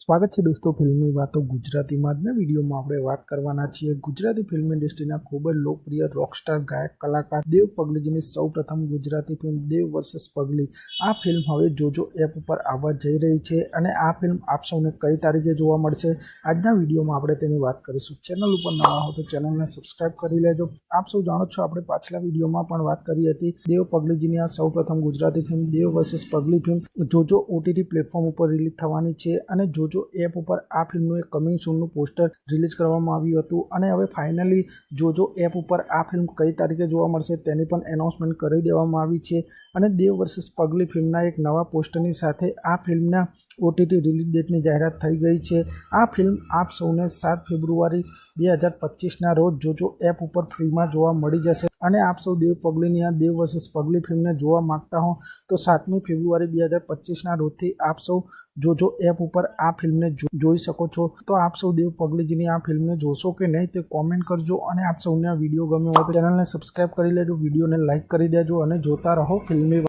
સ્વાગત છે દોસ્તો ફિલ્મની વાતો ગુજરાતીમાં આજના વિડીયોમાં આપણે વાત કરવાના છીએ. ગુજરાતી ફિલ્મ ઇન્ડસ્ટ્રીના ખૂબ જ લોકપ્રિય રોકસ્ટાર ગાયક, કલાકાર દેવ પગલીજીની સૌ પ્રથમ ગુજરાતી ફિલ્મ દેવ વર્સેસ પગલી. આ ફિલ્મ હવે જોજો એપ ઉપર આવવા જઈ રહી છે અને આ ફિલ્મ આપ સૌને કઈ તારીખે જોવા મળશે આજના વિડીયોમાં આપણે તેની વાત કરીશું. ચેનલ ઉપર નવા હો તો ચેનલને સબસ્ક્રાઇબ કરી લેજો. આપ સૌ જાણો છો આપણે પાછલા વિડીયોમાં પણ વાત કરી હતી દેવ પગલીજીની આ સૌ પ્રથમ Gujarati film Dev versus Pagli film. જોજો ઓટીટી પ્લેટફોર્મ ઉપર રિલીઝ થવાની છે અને જોજો એપ ઉપર આ ફિલ્મનું એક કમિંગ સૂનનું પોસ્ટર રિલીઝ કરવામાં આવ્યું હતું. અને હવે ફાઇનલી જોજો એપ ઉપર આ ફિલ્મ કઈ તારીખે જોવા મળશે તેની પણ એનાઉન્સમેન્ટ કરી દેવામાં આવી છે. અને દેવ વર્સેસ પગલી ફિલ્મના એક નવા પોસ્ટરની સાથે આ ફિલ્મના ઓટીટી રિલીઝ ડેટની જાહેરાત થઈ ગઈ છે. આ ફિલ્મ આપ સૌને સાત ફેબ્રુઆરી બે હજાર પચીસના રોજ જોજો એપ ઉપર ફ્રીમાં જોવા મળી જશે. અને આપ સૌ દેવ પગલીની આ દેવ વર્સેસ પગલી ફિલ્મને જોવા માંગતા હો, તો સાતમી ફેબ્રુઆરી બે હજાર પચીસના રોજથી આપ સૌ જોજો એપ ઉપર આ ફિલ્મને જોઈ શકો છો. તો આપ સૌ દેવ પગલીજીની આ ફિલ્મને જોશો કે નહીં તે કોમેન્ટ કરજો અને આપ સૌને આ વીડિયો ગમ્યો હોય તો ચેનલને સબસ્ક્રાઇબ કરી લેજો, વિડીયોને લાઇક કરી દેજો અને જોતા રહો ફિલ્મી